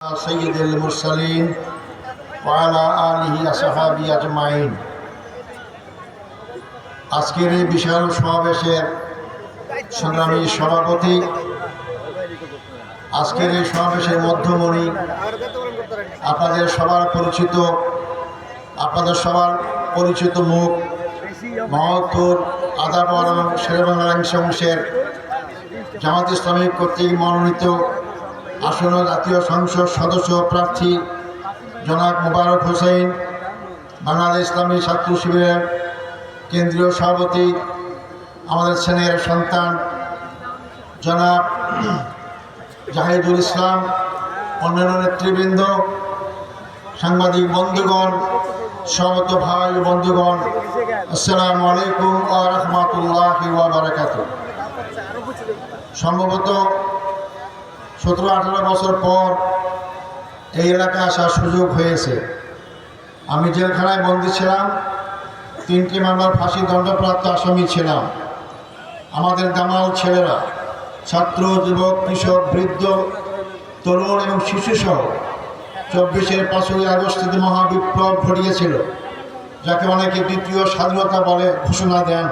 سيد المرسلين وعلى آله أصحابه أجمعين আজকের এই বিশাল সমাবেশের সংগ্রামী সভাপতি আজকের এই সমাবেশের মধ্যমণি আপনাদের সবার পরিচিত আপনাদের সবার পরিচিত মুখ মহত্তর আদাবর শেরবাংলা অংশের জামাত ইসলামী কর্তৃক মনোনীত আসন্ন জাতীয় সংসদ সদস্য প্রার্থী জনাব মুবারক হোসেন, বাংলাদেশ ইসলামী ছাত্র শিবিরের কেন্দ্রীয় সভাপতি, আমাদের সেনের সন্তান জনাব জাহিদুল ইসলাম, অন্যান্য নেতৃবৃন্দ, সাংবাদিক বন্ধুগণ সমত ভাই বন্ধুগণ, আসসালামু আলাইকুম আ রহমতুল্লাহ সম্ভবত সতেরো আঠারো বছর পর এই এলাকায় আসার সুযোগ হয়েছে। আমি জেলখানায় বন্দী ছিলাম, তিনটি মামলার ফাঁসি দণ্ডপ্রাপ্ত আসামি ছিলাম। আমাদের দামাল ছেলেরা, ছাত্র, যুবক, কৃষক, বৃদ্ধ, তরুণ এবং শিশুসহ চব্বিশের পাঁচই আগস্টে মহাবিপ্লব ঘটিয়েছিল, যাকে অনেকে দ্বিতীয় স্বাধীনতা বলে ঘোষণা দেন।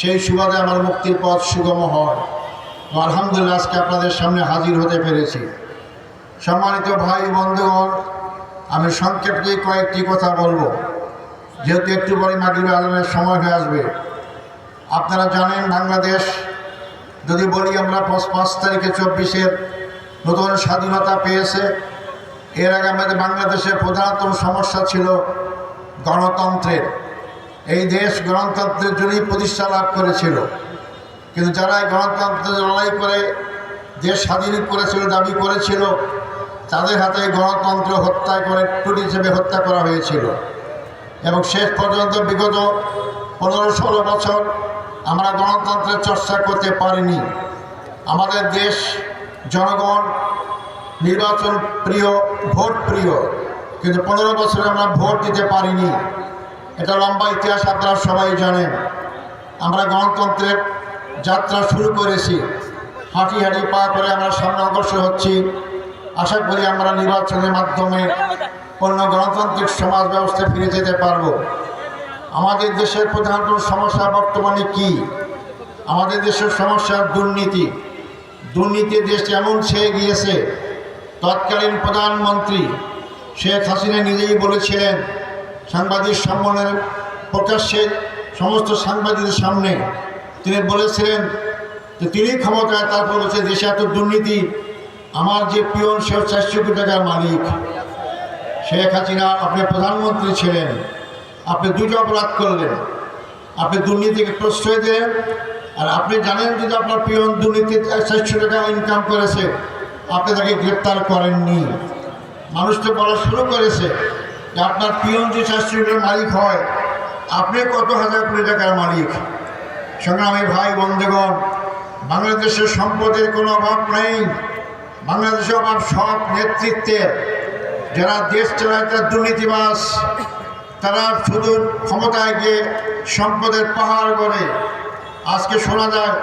সেই সুবাদে আমার মুক্তির পথ সুগম হয়। আলহামদুলিল্লাহ, আজকে আপনাদের সামনে হাজির হতে পেরেছি। সম্মানিত ভাই বন্ধুগণ, আমি সংক্ষেপে কয়েকটি কথা বলব। যেহেতু একটু পরে মাগরিব আলমের সময় হয়ে আসবে, আপনারা জানেন বাংলাদেশ, যদি বলি আমরা পাঁচ তারিখে চব্বিশের নতুন স্বাধীনতা পেয়েছে, এর আগে আমাদের বাংলাদেশের প্রধানতম সমস্যা ছিল গণতন্ত্রের। এই দেশ গণতন্ত্রের জন্যই প্রতিষ্ঠা লাভ করেছিল। কিন্তু যারা এই গণতন্ত্রের লড়াই করে, দেশ স্বাধীন করেছিল, দাবি করেছিল, তাদের হাতে গণতন্ত্র হত্যা করে টুটি হিসেবে হত্যা করা হয়েছিল। এবং শেষ পর্যন্ত বিগত পনেরো ষোলো বছর আমরা গণতন্ত্রের চর্চা করতে পারিনি। আমাদের দেশ, জনগণ নির্বাচন প্রিয়, ভোট প্রিয়, কিন্তু পনেরো বছরে আমরা ভোট দিতে পারিনি। এটা লম্বা ইতিহাস আপনারা সবাই জানেন। আমরা গণতন্ত্রের যাত্রা শুরু করেছি। হাঁটি হাঁটি পা করে আমরা সামনে অগ্রসর হচ্ছি। আশা করি আমরা নির্বাচনের মাধ্যমে অন্য গণতান্ত্রিক সমাজ ব্যবস্থায় ফিরে যেতে পারব। আমাদের দেশের প্রধানত সমস্যা বর্তমানে কি? আমাদের দেশের সমস্যা দুর্নীতি। দুর্নীতি দেশ এমন ছেয়ে গিয়েছে, তৎকালীন প্রধানমন্ত্রী শেখ হাসিনা নিজেই বলেছিলেন, সাংবাদিক সম্মেলনের প্রকাশ্যে সমস্ত সাংবাদিকদের সামনে তিনি বলেছিলেন যে তিনি ক্ষমতায়, তারপর বলেছে দেশে এত দুর্নীতি, আমার যে পিয়ন, সে চারশো কোটি টাকার মালিক। শেখ হাসিনা, আপনি প্রধানমন্ত্রী ছিলেন, আপনি দুটো অপরাধ করলেন। আপনি দুর্নীতিকে প্রশ্রয় দিলেন আর আপনি জানেন যদি আপনার পিয়ন দুর্নীতি চারশো টাকা ইনকাম করেছে, আপনি তাকে গ্রেপ্তার করেননি। মানুষ তো বলা শুরু করেছে যে আপনার পিয়ন যে চারশো টাকার মালিক হয়, আপনি কত হাজার কোটি টাকার মালিক? সংগ্রামী ভাই বন্ধুগণ, বাংলাদেশের সম্পদের কোনো অভাব নেই। বাংলাদেশের অভাব সব নেতৃত্বের যারা দেশ চালায় তারা দুর্নীতিবাস তারা শুধু ক্ষমতায় গিয়ে সম্পদের পাহাড় গড়ে। আজকে শোনা যায়,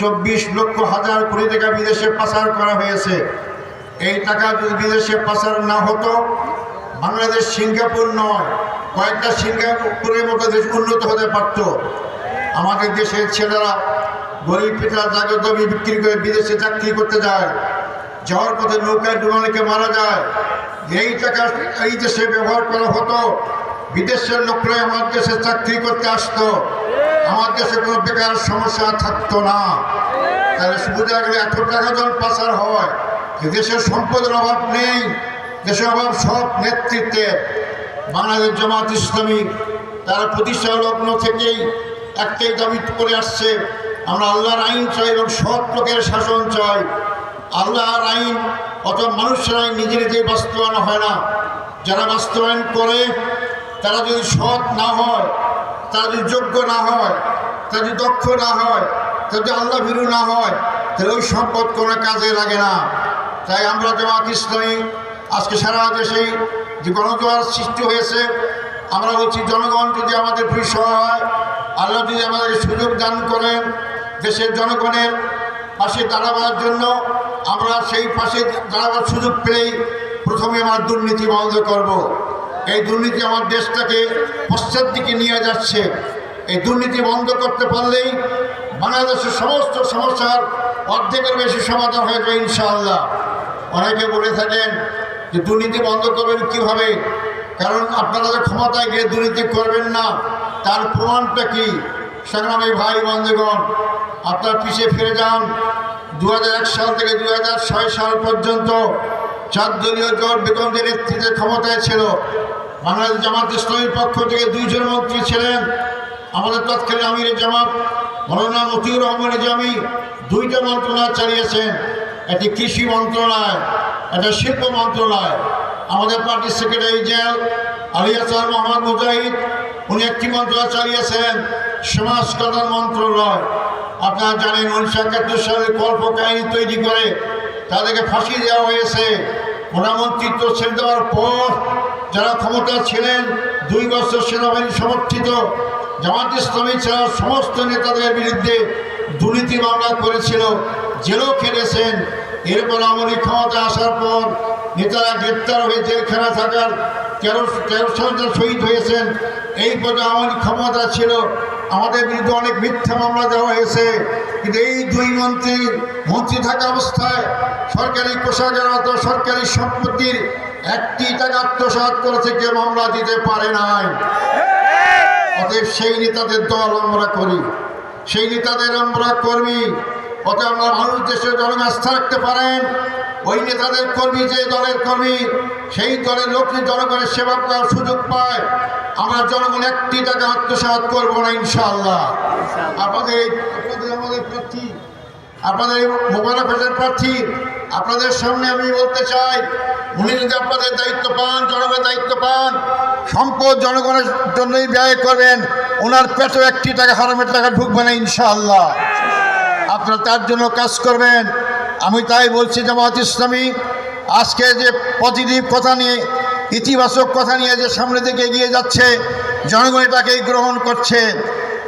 চব্বিশ লক্ষ হাজার কোটি টাকা বিদেশে পাচার করা হয়েছে। এই টাকা যদি বিদেশে পাচার না হতো, বাংলাদেশ সিঙ্গাপুর নয়, কয়েকটা সিঙ্গাপুরের মতো দেশ উন্নত হতে পারত। আমাদের দেশের ছেলেরা গরিব পিতা জাগত জমি বিক্রি করে বিদেশে চাকরি করতে যায় যাওয়ার পথে নৌকায় ডুবানোকে মারা যায়। এই টাকা, এই দেশে ব্যবহার করা হতো, বিদেশের লোকরা আমার দেশে চাকরি করতে আসতো। আমার দেশে কোনো বেকার সমস্যা থাকতো না। তাহলে বোঝা গেলে এত টাকা যখন পাচার হয় দেশের সম্পদের অভাব নেই। দেশের অভাব সব নেতৃত্বে। বাংলাদেশ জামাত ইসলামী, তারা প্রতিষ্ঠা লগ্ন থেকেই একটাই দাবি করে আসছে, আমরা আল্লাহর আইন চাই এবং সৎ লোকের শাসন চাই। আল্লাহর আইন অত মানুষের আইন নিজে নিজেই বাস্তবায়ন হয় না। যারা বাস্তবায়ন করে, তারা যদি সৎ না হয়, তারা যদি যোগ্য না হয়, তারা যদি দক্ষ না হয়, তারা যদি আল্লাহ ভীরু না হয়, তাহলে ওই সম্পদ কোনো কাজে লাগে না। তাই আমরা জামাত ইসলামী, আজকে সারা দেশেই যে গণজোয়ার সৃষ্টি হয়েছে, আমরা বলছি, জনগণ যদি আমাদের পরিষেবা হয় আল্লাহ যদি আমাদেরকে সুযোগ দান করেন দেশের জনগণের পাশে দাঁড়াবার জন্য, আমরা সেই পাশে দাঁড়াবার সুযোগ পেলেই প্রথমে আমার দুর্নীতি বন্ধ করব। এই দুর্নীতি আমার দেশটাকে পশ্চাৎ দিকে নিয়ে যাচ্ছে। এই দুর্নীতি বন্ধ করতে পারলেই বাংলাদেশের সমস্ত সমস্যার অর্ধেকের বেশি সমাধান হয়ে যাবে ইনশাআল্লাহ। অনেকে বলে থাকেন যে দুর্নীতি বন্ধ করবেন কীভাবে? কারণ আপনারা যে ক্ষমতায় গিয়ে দুর্নীতি করবেন না। তার প্রমাণটা কি? সংগ্রামী ভাই, বন্ধুগণ, আপনার পিছিয়ে ফিরে যান। দু হাজার এক সাল থেকে দু হাজার ছয় সাল পর্যন্ত চার দলীয় জোট বেগমদের নেতৃত্বে ক্ষমতায় ছিল। বাংলাদেশ জামাত ইসলামীর পক্ষ থেকে দুইজন মন্ত্রী ছিলেন। আমাদের তৎকালীন আমির জামাত, মৌলানা মতিউর রহমান নিজামী দুইটা মন্ত্রণালয় চালিয়েছেন। একটি কৃষি মন্ত্রণালয় একটা শিল্প মন্ত্রণালয়। আমাদের পার্টির সেক্রেটারি জেনারেল আলিয়াসার মোহাম্মদ মুজাহিদ উনি একটি মন্ত্রণালয় চালিয়েছেন, সমাজ কল্যাণ মন্ত্রণালয়। আপনারা জানেন উনিশশো একাত্তর সালে গল্প কাহিনী তৈরি করে তাদেরকে ফাঁসি দেওয়া হয়েছে। প্রধানমন্ত্রিত্ব ছেড়ে দেওয়ার পর যারা ক্ষমতা ছিলেন, দুই বছর সেনাবাহিনী সমর্থিত, জামাত ইসলামী ছাড়া সমস্ত নেতাদের বিরুদ্ধে দুর্নীতি মামলা করেছিল, জেলও খেলেছেন এরপর আমলি ক্ষমতা আসার পর নেতারা গ্রেপ্তার হয়ে জেলখানা থাকার তেরো তেরো সালে শহীদ হয়েছেন। এই পদে আমলি ক্ষমতা ছিল। আমাদের বিরুদ্ধে অনেক মিথ্যা মামলা দেওয়া হয়েছে। কিন্তু এই দুই মন্ত্রী মন্ত্রী থাকা অবস্থায় সরকারি কোষাগার অথবা সরকারি সম্পত্তির একটি টাকা আত্মসাৎ করেছে কেউ মামলা দিতে পারে নাই। অতএব সেই নেতাদের দল আমরা করি। সেই নেতাদের আমরা কর্মী। অতএব আমরা মানুষ দেশের জনগণ আস্থা রাখতে পারেন। ওই নেতাদের কর্মী, যে দলের কর্মী, সেই দলের লোকটি জনগণের সেবা করার সুযোগ পায়। আমরা জনগণ একটি টাকা আত্মসাৎ করব না, ইনশাআল্লাহ। আপনাদের এই- আপনাদের আমাদের প্রার্থী, আপনাদের মোবারক হোসেন প্রার্থী, আপনাদের সামনে আমি বলতে চাই, উনি যদি আপনাদের দায়িত্ব পান, জনগণের দায়িত্ব পান, সম্পদ জনগণের জন্যই ব্যয় করবেন, ওনার পেটে একটি টাকা হারামের টাকা ঢুকবে না, ইনশাআল্লাহ। আপনারা তার জন্য কাজ করবেন। আমি তাই বলছি, জামাত ইসলামী, আজকে যে পজিটিভ কথা নিয়ে, ইতিবাচক কথা নিয়ে যে সামনে দিকে এগিয়ে যাচ্ছে, জনগণ এটাকেই গ্রহণ করছে।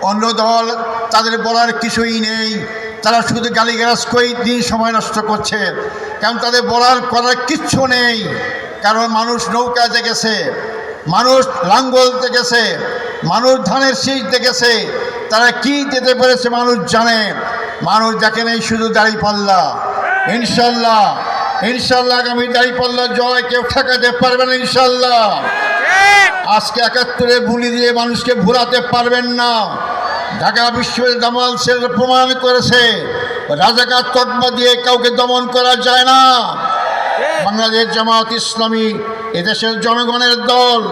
অন্য দল তাদের বলার কিছুই নেই। তারা শুধু গালিগালাজ করেই দিন সময় নষ্ট করছে। কারণ তাদের বলার করার কিচ্ছু নেই। কারণ মানুষ নৌকা দেখেছে, মানুষ লাঙ্গল দেখেছে, মানুষ ধানের শীষ দেখেছে। তারা কি যেতে পেরেছে মানুষ জানে। মানুষ দেখে নেই শুধু দাড়ি পাল্লা। ইনশাল্লাহ ইনশাল্লাহ আগামী দাড়ি পাল্লা জয় কেউ ঠেকাতে পারবে না, ইনশাল্লাহ। আজকে একাত্তরে বুলি দিয়ে মানুষকে ভুলাতে পারবেন না। ঢাকা বিশ্ববিদ্যালয় দামাল সেটা প্রমাণ করেছে, রাজাকার তকমা দিয়ে কাউকে দমন করা যায় না। বাংলাদেশ জামাত ইসলামী, এদেশের জনগণের দল,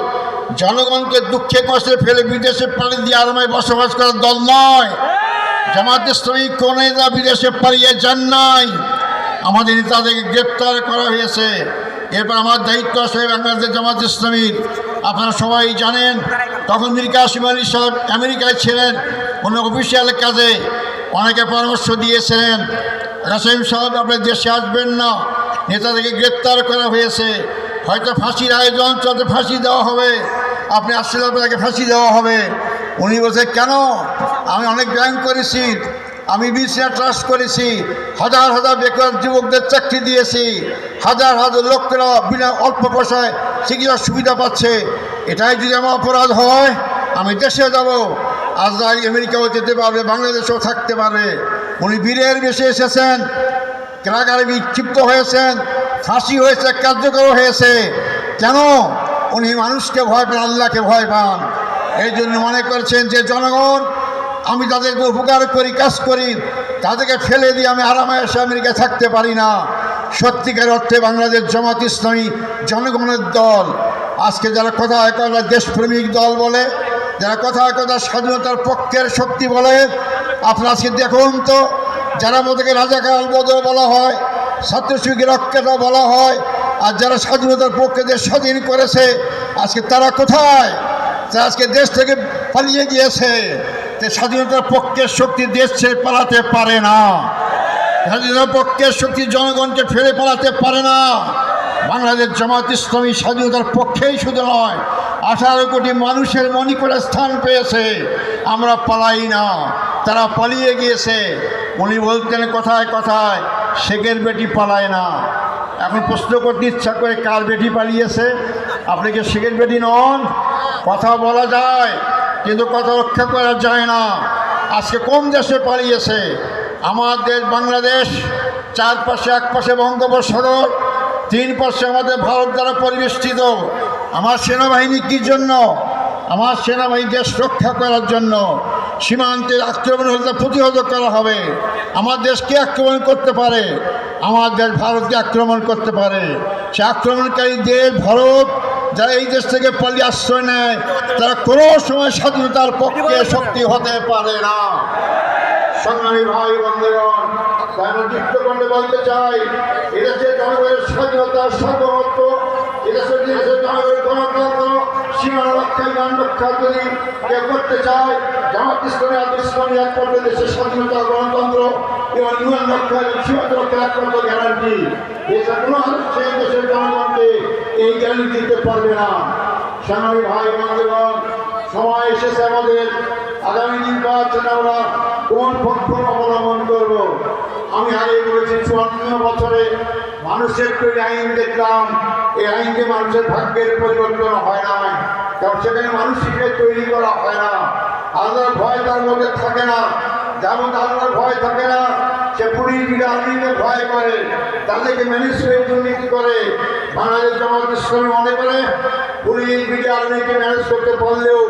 জনগণকে দুঃখে কষ্টে ফেলে বিদেশে পাড়ি দিয়ে আরামে বসবাস করার দল নয়। জামাত ইসলামী কোন নেতা বিদেশে পালিয়ে যান নাই। আমাদের নেতাদেরকে গ্রেপ্তার করা হয়েছে। এরপর আমার দায়িত্ব আছে বাংলাদেশ জামাত ইসলামীর আপনারা সবাই জানেন, তখন মীর কাসিম আলী সাহেব আমেরিকায় ছিলেন, অন্য অফিসিয়াল কাজে অনেকে পরামর্শ দিয়েছিলেন। কাসিম সাহেব, আপনি দেশে আসবেন না। নেতাদেরকে গ্রেপ্তার করা হয়েছে। হয়তো ফাঁসির আয়োজন চলতে ফাঁসি দেওয়া হবে। আপনি আসলে আপনাকে ফাঁসি দেওয়া হবে। উনি বলছে, কেন? আমি অনেক ব্যাংক করেছি, আমি বিসিআর ট্রাস্ট করেছি, হাজার হাজার বেকার যুবকদের চাকরি দিয়েছি, হাজার হাজার লোকেরা বিনা অল্প পয়সায় চিকিৎসার সুবিধা পাচ্ছে। এটাই যদি আমার অপরাধ হয়, আমি দেশে যাব। আজরাইল আমেরিকাও যেতে পারবে, বাংলাদেশেও থাকতে পারবে। উনি বীরের বেশি এসেছেন কারাগারে বিক্ষিপ্ত হয়েছেন, ফাঁসি হয়েছে, কার্যকর হয়েছে। কেন? উনি মানুষকে ভয় পান, আল্লাহকে ভয় পান। এই জন্য মনে করছেন যে জনগণ, আমি তাদেরকে উপকার করি, কাজ করি, তাদেরকে ফেলে দিয়ে আমি আরামে এসে আমেরিকা থাকতে পারি না। সত্যিকার অর্থে বাংলাদেশ জামাত ইসলামী জনগণের দল। আজকে যারা কথা কথা দেশপ্রেমিক দল বলে, যারা কথা কথা স্বাধীনতার পক্ষের শক্তি বলে, আপনারা আজকে দেখুন তো, যারা আমাদেরকে রাজাকার বদল বলা হয় ছাত্রশিবির রক্ষতা বলা হয়, আর যারা স্বাধীনতার পক্ষে দেশ স্বাধীন করেছে, আজকে তারা কোথায়? তারা আজকে দেশ থেকে পালিয়ে গিয়েছে, তে স্বাধীনতার পক্ষের শক্তি দেশ ছেড়ে পালাতে পারে না। স্বাধীনতার পক্ষের শক্তি জনগণকে ফেলে পালাতে পারে না। বাংলাদেশ জামাত ইসলামী স্বাধীনতার পক্ষেই শুধু নয়, আঠারো কোটি মানুষের মণিপুরে স্থান পেয়েছে। আমরা পালাই না, তারা পালিয়ে গিয়েছে। উনি বলতেন কথায় কথায়, শেখের বেটি পালায় না। এখন প্রশ্ন করতে ইচ্ছা করে কার বেটি পালিয়েছে? আপনি কি শেখের বেটি নন? কথা বলা যায়, কিন্তু কথা রক্ষা করা যায় না। আজকে কোন দেশে পালিয়েছে? আমার দেশ বাংলাদেশ, চারপাশে এক পাশে বঙ্গোপসাগর, তিন পাশে আমাদের ভারত দ্বারা পরিবেষ্টিত। আমার সেনাবাহিনী কী জন্য? আমার সেনাবাহিনী দেশ রক্ষা করার জন্য। সীমান্তে আক্রমণ হলে প্রতিহত করা হবে। আমার দেশকে আক্রমণ করতে পারে? আমার দেশ ভারতকে আক্রমণ করতে পারে। সে আক্রমণকারী দেশ ভারত। যারা এই দেশ থেকে পালিয়ে আশ্রয় নেয়, তারা কোনো সময় স্বাধীনতার পক্ষে শক্তি হতে পারে না। সংগ্রামী ভাই, বন্ধুগণ তাই আমরা চিত্তকণ্ডে বলতে চাই এদেশে জনগণের স্বাধীনতা সার্বভৌমত্ব এদেশের দেশের জনগণের গণতন্ত্র সীমা রক্ষা গান রক্ষা যদি কেউ করতে চায়, জামাত ইসলামী আদ ইসলামী একমাত্র দেশের স্বাধীনতা গণতন্ত্র এবং ইমান রক্ষা সীমান্ত রক্ষা একমাত্র গ্যারান্টি দেশের কোনো আদর্শে দেশের জনগণকে এই গ্যারান্টি দিতে পারবে না। সংগ্রামী ভাই, বন্ধুগণ সময় এসেছে আমাদের। আগামী নির্বাচনে আমরা কোন পক্ষ অবলম্বন করব? আমি আগে বলেছি, চুয়ান্ন বছরে মানুষের তৈরি আইন দেখলাম। এই আইনকে মানুষের ভাগ্যের পরিবর্তন হয় না কারণ সেখানে মানুষকে তৈরি করা হয় না। আল্লাহর ভয় তার মধ্যে থাকে না। যেমন আল্লাহর ভয় থাকে না, সে পুলিশ বিরা ভয় করে। তাদেরকে ম্যানেজ করে দুর্নীতি করে। বাংলাদেশ জামাত ইসলামী মনে করে পুলিশ, মিডিয়া আর্মিকে ম্যানেজ করতে পারলেও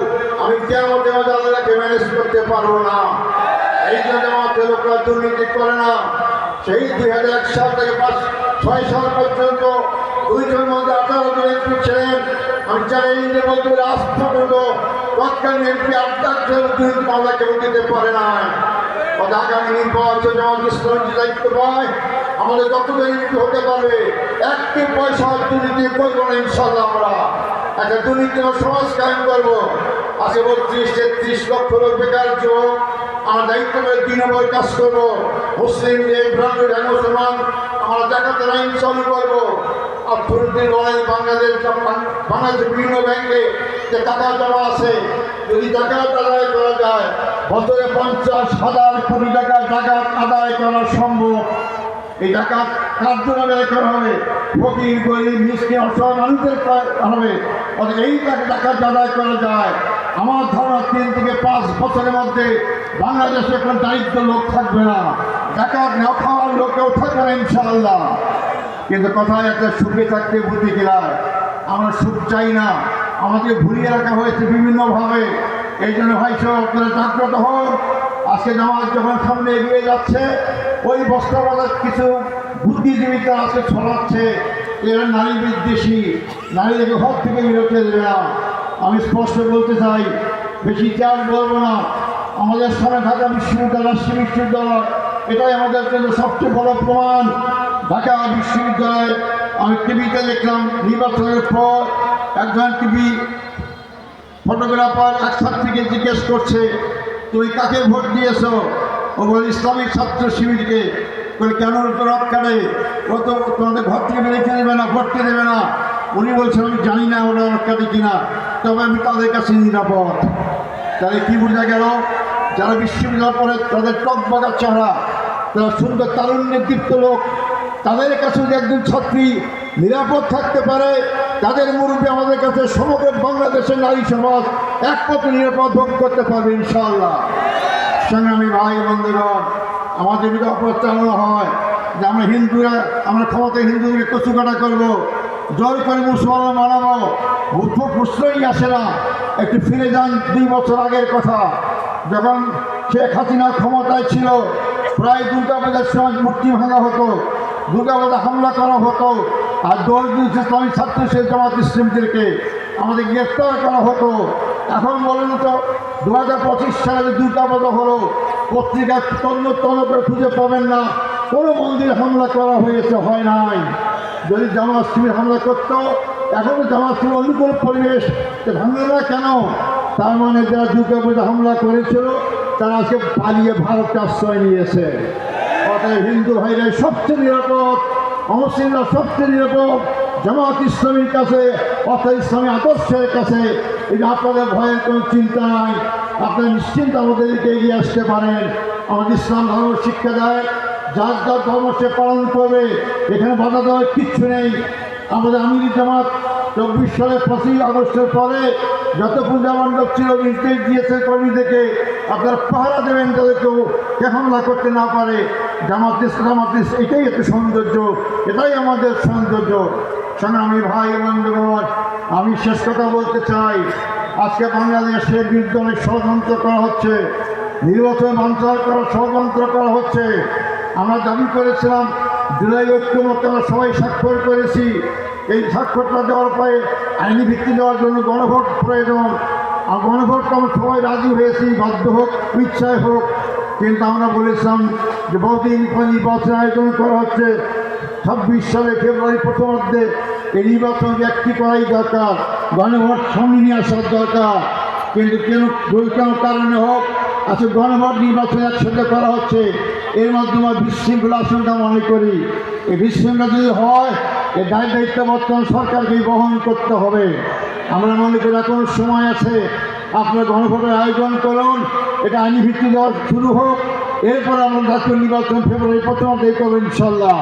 আমি কেমন আল্লাহকে ম্যানেজ করতে পারব না? এই জন্য আমাদের লোকরা দুর্নীতি করে না, সেই দুই হাজার এক থেকে পাঁচ, ছয় সাল পর্যন্ত দুইজন মধ্যে আঠারো জন এমপি আমি চ্যালেঞ্জে বলতে আজ পর্যন্ত তৎকালীন এমপি আটটা দুর্নীতি মামলা কেউ দিতে পারে না আগামী নির্বাচন আমাদের যত দুর্নীতি হতে পারবে একটি পয়সা দুর্নীতি করব না ইনশাল্লাহ আমরা। একটা দুর্নীতি সমাজ কায়েম করব। আজকে বত্রিশ, তেত্রিশ লক্ষ লোক বেকার যুবক, আমরা দায়িত্ব করে তিন নম্বর কাজ করব। মুসলিম মুসলমান, আমরা দেখাতে আইন চালু করব। অর্থনীতির লড়াই বাংলাদেশ, বাংলাদেশের বিভিন্ন ব্যাংকে যে টাকা জমা আছে, যদি টাকা আদায় করা যায়, বছরে পঞ্চাশ হাজার কোটি টাকা টাকা আদায় করা সম্ভব। এই টাকা কার্যভাবে করা হবে। ফকির, গরিব মিসকে অসহায় মানুষদের হবে। অর্থাৎ এই টাকা আদায় করা যায়। আমার ধারণা তিন থেকে পাঁচ বছরের মধ্যে বাংলাদেশে কোনো দারিদ্র লোক থাকবে না। টাকা না খাওয়ার লোকেও থাকবে না, ইনশাআল্লাহ। কিন্তু কথায় একটা সুখে থাকতে বুদ্ধি গেলায় আমরা সুখ চাই না। আমাদের ভুলিয়ে রাখা হয়েছে বিভিন্নভাবে। এই জন্য ভাই সব আপনারা জাগ্রত হন। আজকে জামাত যখন সামনে এগিয়ে যাচ্ছে ওই বস্ত্রবাজার কিছু বুদ্ধিজীবীরা আজকে ছড়াচ্ছে। এরা নারী বিদ্বেষী। নারীদেরকে হক থেকে বিরত দেবে না। আমি স্পষ্ট বলতে চাই, বেশি ইতিহাস বলব না। আমাদের সামনে ঢাকা বিশ্ববিদ্যালয় রাষ্ট্রীয় বিশ্ববিদ্যালয়, এটাই আমাদের জন্য সবচেয়ে বড় প্রমাণ। ঢাকা বিশ্ববিদ্যালয়ে আমি টিভিতে দেখলাম, নির্বাচনের পর একজন টিভি ফটোগ্রাফার এক ছাত্রীকে জিজ্ঞেস করছে, তুমি কাকে ভোট দিয়েছ? ও বলে ইসলামিক ছাত্র শিবিরকে কেন তো রথ কাটে ও তো তোমাদের ঘর থেকে বেরোতে দেবে না ভোটতে দেবে না। উনি বলছেন, আমি জানি না ওরা রথ কাটে কিনা, তবে আমি তাদের কাছে নিরাপদ। তাহলে কী বোঝা গেল? যারা বিশ্ববিদ্যালয় পড়ে, তাদের টক বাগার চেহারা, তারা সুন্দর তারুণ্যের দীপ্ত লোক। তাদের কাছে যদি একজন ছাত্রী নিরাপদ থাকতে পারে, তাদের মুরব্বী আমাদের কাছে সমগ্র বাংলাদেশের নারী সমাজ একমাত্র নিরাপদ ভোগ করতে পারবে, ইনশাআল্লাহ। সংগ্রামী ভাই বন্ধুগণ আমাদের যদি অপরাধ হয় যে আমরা হিন্দুরা, আমরা ক্ষমতায় হিন্দুদেরকে কচু কাটা করব জয় করে মুসলমান মানাবো প্রশ্নই আসে না একটু ফিরে যান দুই বছর আগের কথা। যখন শেখ হাসিনা ক্ষমতায় ছিল, প্রায় দুর্গা পূজার সময় মূর্তি ভাঙা হতো দুর্গা পূজা হামলা করা হতো, আর দিন ইসলামী ছাত্র শেখ জামাত ইসলামদেরকে আমাদের গ্রেপ্তার করা হতো। এখন বলেন তো দু হাজার পঁচিশ সালে যে দুর্গা হলো পত্রিকা তন্ন তন্ন খুঁজে পাবেন না, কোনো মন্দিরে হামলা করা হয়েছে, হয় নাই। যদি জামাত হামলা করত এখনও জামাত অনুকূল পরিবেশ ভাঙবে না কেন? তার মানে যারা দুর্গা পূজা হামলা করেছিল, তারা আজকে পালিয়ে ভারতকে আশ্রয় নিয়েছে। অতএব হিন্দু ভাইরা সবচেয়ে নিরাপদ, অমুসলিমরা সবচেয়ে নিরাপদ জামাত ইসলামীর কাছে, অর্থাৎ ইসলামী আদর্শের কাছে এটা আপনাদের ভয়ের কোনো চিন্তা নাই আপনারা নিশ্চিন্ত আমাদেরকে এগিয়ে আসতে পারেন। আমাদের ইসলাম ধর্ম শিক্ষা দেয়, যার যার ধর্ম সে পালন করবে, এখানে বাধা দেওয়ার কিচ্ছু নেই। আমাদের আমিরি জামাত চব্বিশ সালে পঁচিশ আগস্টের পরে যত পূজা মণ্ডপ ছিল, নির্দেশ দিয়েছে কর্মীদেরকে, আপনারা পাহারা দেবেন যাতে কেউ হামলা করতে না পারে। জামাত জামাত এটাই একটা সৌন্দর্য, এটাই আমাদের সৌন্দর্য। আমি ভাই বন্ধুগণ, আমি শেষ কথা বলতে চাই। আজকে বাংলাদেশের বিরুদ্ধে ষড়যন্ত্র করা হচ্ছে, নির্বাচন বাঞ্চার করার ষড়যন্ত্র করা হচ্ছে। আমরা দাবি করেছিলাম, জুলাই ঐক্যমত আমরা সবাই স্বাক্ষর করেছি। এই স্বাক্ষরটা দেওয়ার পরে আইনি ভিত্তি দেওয়ার জন্য গণভোট প্রয়োজন। আর গণভোট আমরা সবাই রাজি হয়েছি, বাধ্য হোক, ইচ্ছায় হোক। কিন্তু আমরা বলেছিলাম যে বহুদিন নির্বাচন আয়োজন করা হচ্ছে, ছাব্বিশ সালে ফেব্রুয়ারি প্রথমার্ধে এই নির্বাচন ব্যক্তি করাই দরকার, গণভোট সামনে নিয়ে আসার দরকার। কিন্তু কেন কোনো কারণে হোক, আজকে গণভোট নির্বাচন একসাথে করা হচ্ছে, এর মাধ্যমে বিশৃঙ্খলা আশঙ্কা মনে করি। এই বিশৃঙ্খলা যদি হয় এই দায় দায়িত্ব বর্তমান সরকারকে বহন করতে হবে। আমরা মনে করি এখন সময় আছে, আপনার গণভোটের আয়োজন করুন, এটা আইনি ভিত্তি দেওয়া শুরু হোক, এরপর আমরা জাতীয় নির্বাচন ফেব্রুয়ারি প্রথমতেই করব ইনশাল্লাহ।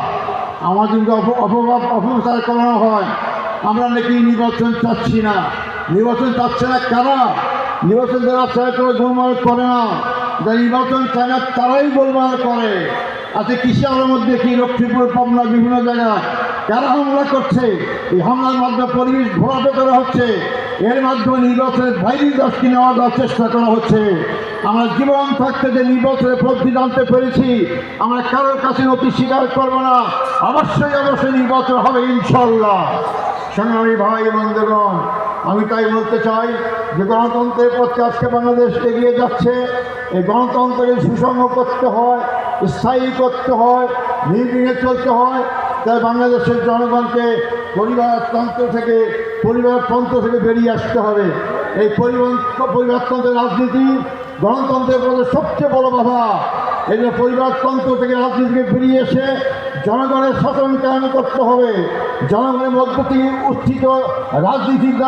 আমাদের যদি অপ অপভাব অপপ্রচার করানো হয়। আমরা নাকি নির্বাচন চাচ্ছি না। নির্বাচন চাচ্ছে না কারা নির্বাচন যারা চায় তারা গোলমাল করে না। যারা নির্বাচন চায় না, তারাই গোলমাল করে। আজকে কৃষি আলোর মধ্যে কি লক্ষ্মীপুর পাবনা বিভিন্ন জায়গায় কারা হামলা করছে? এই হামলার মাধ্যমে পরিবেশ ঘোরাতে করা হচ্ছে। এর মাধ্যমে নির্বাচনের বাইরে দশটি নেওয়া দেওয়ার চেষ্টা করা হচ্ছে। আমরা জীবন থাকতে যে নির্বাচনের পদ্ধতি জানতে পেরেছি, আমরা কারোর কাছে নথি স্বীকার করব না। অবশ্যই অবশ্যই নির্বাচন হবে, ইনশাল্লাহ। সংগ্রামী ভাই বন্ধুগণ আমি তাই বলতে চাই যে গণতন্ত্রের পথে আজকে বাংলাদেশ এগিয়ে যাচ্ছে। এই গণতন্ত্রকে সুষম করতে হয়, স্থায়ী করতে হয়, নির্বিঘ্নে চলতে হয়। তাই বাংলাদেশের জনগণকে পরিবারতন্ত্র থেকে পরিবারতন্ত্র থেকে বেরিয়ে আসতে হবে। এই পরিবার পরিবারতন্ত্রের রাজনীতি গণতন্ত্রের মধ্যে সবচেয়ে বড় বাধা। এই যে পরিবারতন্ত্র থেকে রাজনীতিকে ফিরিয়ে এসে জনগণের সচেতনতা করতে হবে। জনগণের মধ্য থেকে উত্থিত রাজনীতি